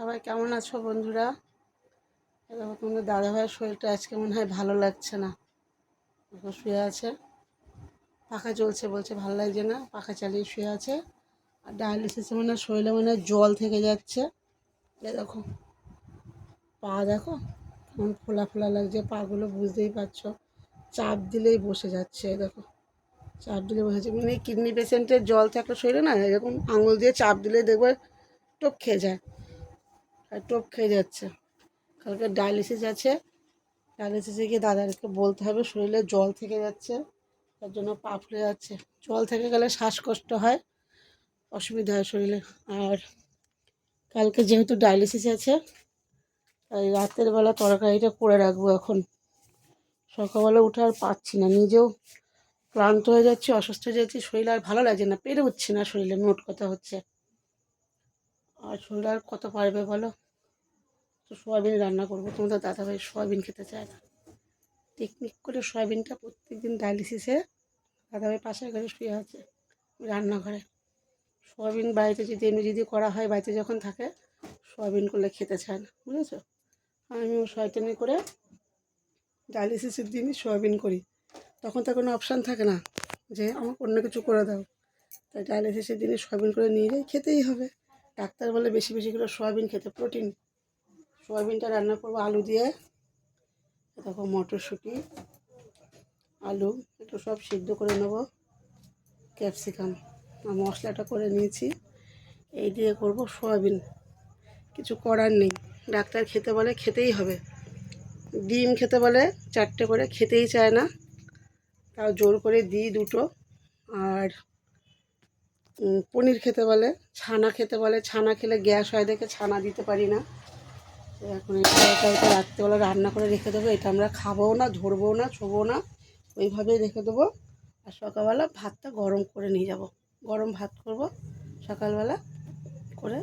সবাই কেমন আছো বন্ধুরা? এরকম তোমাদের দাদাভাইয়ের শরীরটা আজকে মনে হয় ভালো লাগছে না। শুয়ে আছে। পাখা চলছে বলছে, ভালো লাগছে না। পাখা চালিয়ে শুয়ে আছে। আর ডায়ালিসিসে মানে শরীরে মানে জল থেকে যাচ্ছে। দেখো, পা দেখো কেমন ফোলা ফোলা লাগছে। পাগুলো বুঝতেই পারছ। চাপ দিলেই বসে যাচ্ছে দেখো। চাপ দিলে বসে যাচ্ছে। মানে কিডনি পেশেন্টের জল থাকলে শরীরে না এরকম আঙুল দিয়ে চাপ দিলে দেখবে টোপ খেয়ে যায়। আর টোপ খেয়ে যাচ্ছে। কালকে ডায়ালিসিস আছে। ডায়ালিসিসে গিয়ে দাদাকে বলতে হবে, শরীরে জল থেকে যাচ্ছে, তার জন্য পা ফুলে যাচ্ছে। জল থেকে গেলে শ্বাসকষ্ট হয়, অসুবিধা হয় শরীরে। আর কালকে যেহেতু ডায়ালিসিস আছে, তাই রাতের বেলা তরকারিটা করে রাখব এখন। সকালবেলা উঠে আর পাচ্ছি না, নিজেও ক্লান্ত হয়ে যাচ্ছি, অসুস্থ হয়ে যাচ্ছি, শরীর আর ভালো লাগছে না পেরে উঠছে না শরীরে, মোট কথা হচ্ছে। আর শরীর আর কত পারবে বলো? তো সোয়াবিন রান্না করব। তোমাদের দাদাভাই সোয়াবিন খেতে চায় না। টেকনিক করে সোয়াবিনটা প্রত্যেক দিন ডায়ালিসিসে দাদাভাই পাশের ঘরে শুয়ে আছে রান্নাঘরে। সোয়াবিন বাড়িতে যদি এমনি যদি করা হয়, বাড়িতে যখন থাকে, সোয়াবিন করলে খেতে চায় না। বুঝেছ? আমিও শয়তানি করে ডায়ালিসিসের দিনই সোয়াবিন করি। তখন তো কোনো অপশান থাকে না যে আমাকে অন্য কিছু করে দাও। তাই ডায়ালিসিসের দিনে সোয়াবিন করে নিয়ে যাই, খেতেই হবে। ডাক্তার বলে বেশি বেশি করে সোয়াবিন খেতে প্রোটিন সোয়াবিনটা রান্না করব আলু দিয়ে। দেখো মটরশুঁটি, আলু একটু সব সিদ্ধ করে নেব। ক্যাপসিকাম, আর মশলাটা করে নিয়েছি। এই দিয়ে করব সোয়াবিন। কিছু করার নেই। ডাক্তার খেতে বলে খেতেই হবে। ডিম খেতে বলে চারটে করে খেতেই চায় না। তাও জোর করে দিই দুটো। আর পনির খেতে বলে, ছানা খেতে বলে, ছানা খেলে গ্যাস হয় দেখে ছানা দিতে পারি না। এখন এটা রাত্রেবেলা রান্না করে রেখে দেবো। এটা আমরা খাবও না, ধরবও না ছোবো না, ওইভাবেই রেখে দেবো। আর সকালবেলা ভাতটা গরম করে নিয়ে যাব। গরম ভাত করব, সকালবেলা করে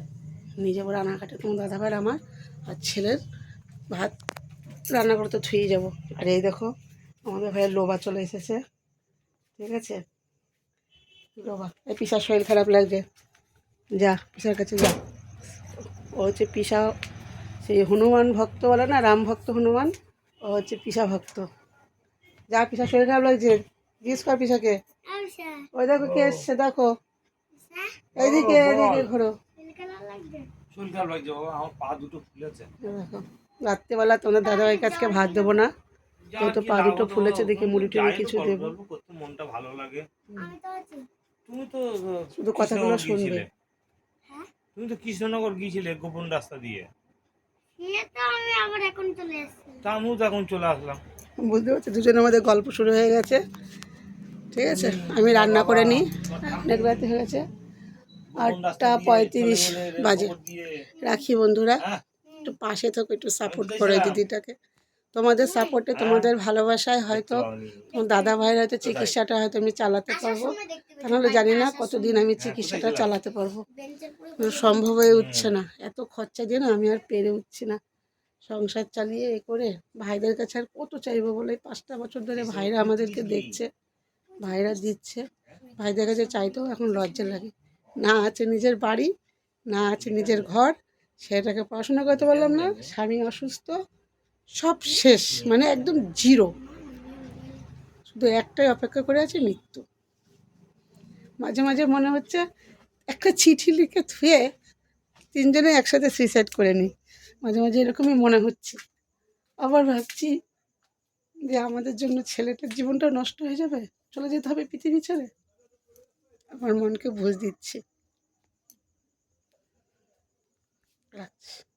নিয়ে যাব রান্নাঘাটে। তোমার দাদাভাইয়ের আমার আর ছেলের ভাত রান্না করতে থুয়ে যাব। আর এই দেখো, আমাদের ভাইয়ের লোবা চলে এসেছে। ঠিক আছে? লোবা। এই পিসার শরীর খারাপ লাগছে। যা, পিসার কাছে যা। ও হচ্ছে পিসা সেই হনুমান ভক্ত বলে না রাম ভক্ত হনুমান ও হচ্ছে পিসা ভক্ত। যা পিসা শরীর খারাপ লাগছে জিজ্ঞেস কর পিসাকে। ওই দেখো কে এসছে দেখো। এইদিকে এইদিকে ঘোরো। রাত্রেবেলা তোমাদের দাদাভাই কাছকে ভাত দেবো না। তো পা দুটো ফুলেছে দেখে মুড়ি টুড়ি কিছু দেবো। মনটা ভালো লাগে। তুমি তো শুধু কথাগুলো শুনবে। তুমি তো কৃষ্ণনগর গিয়েছিলে গোপন রাস্তা দিয়ে আমি আবার এখন চলে এসেছি তা আমিও তো চলে আসলাম। বুঝতে পারছি? দুজনের মধ্যে গল্প শুরু হয়ে গেছে। ঠিক আছে? আমি রান্না করে নিই। অনেক রাতে হয়ে গেছে। আটটা পঁয়ত্রিশ বাজে। রাখি বন্ধুরা। হ্যাঁ, একটু পাশে থাকো একটু সাপোর্ট করে দিদিটাকে। তোমাদের সাপোর্টে তোমাদের ভালোবাসায় হয়তো তোমার দাদা ভাইয়ের হয়তো চিকিৎসাটা হয়তো আমি চালাতে পারব। তাহলে জানি না কতদিন আমি চিকিৎসাটা চালাতে পারব। সম্ভব হয়ে উঠছে না। এত খরচা দিয়ে না আমি আর পেরে উঠছি না। সংসার চালিয়ে এ করে ভাইদের কাছে আর কত চাইব বলে? পাঁচটা বছর ধরে ভাইরা আমাদেরকে দেখছে ভাইরা দিচ্ছে। ভাইদের কাছে চাইতেও এখন লজ্জা লাগে। না আছে নিজের বাড়ি না আছে নিজের ঘর। সেটাকে পড়াশোনা করতে পারলাম না। স্বামী অসুস্থ সব শেষ মানে একদম জিরো। শুধু একটাই অপেক্ষা করে আছে মৃত্যু। মাঝে মাঝে মনে হচ্ছে একটা চিঠি লিখে থুয়ে তিনজনে একসাথে সুইসাইড করে নিই। মাঝে মাঝে এরকমই মনে হচ্ছে। আবার ভাবছি যে আমাদের জন্য ছেলেটার জীবনটা নষ্ট হয়ে যাবে, চলে যেতে হবে পৃথিবী ছেড়ে। আমার মনকে বুঝ দিচ্ছি। রাখছি।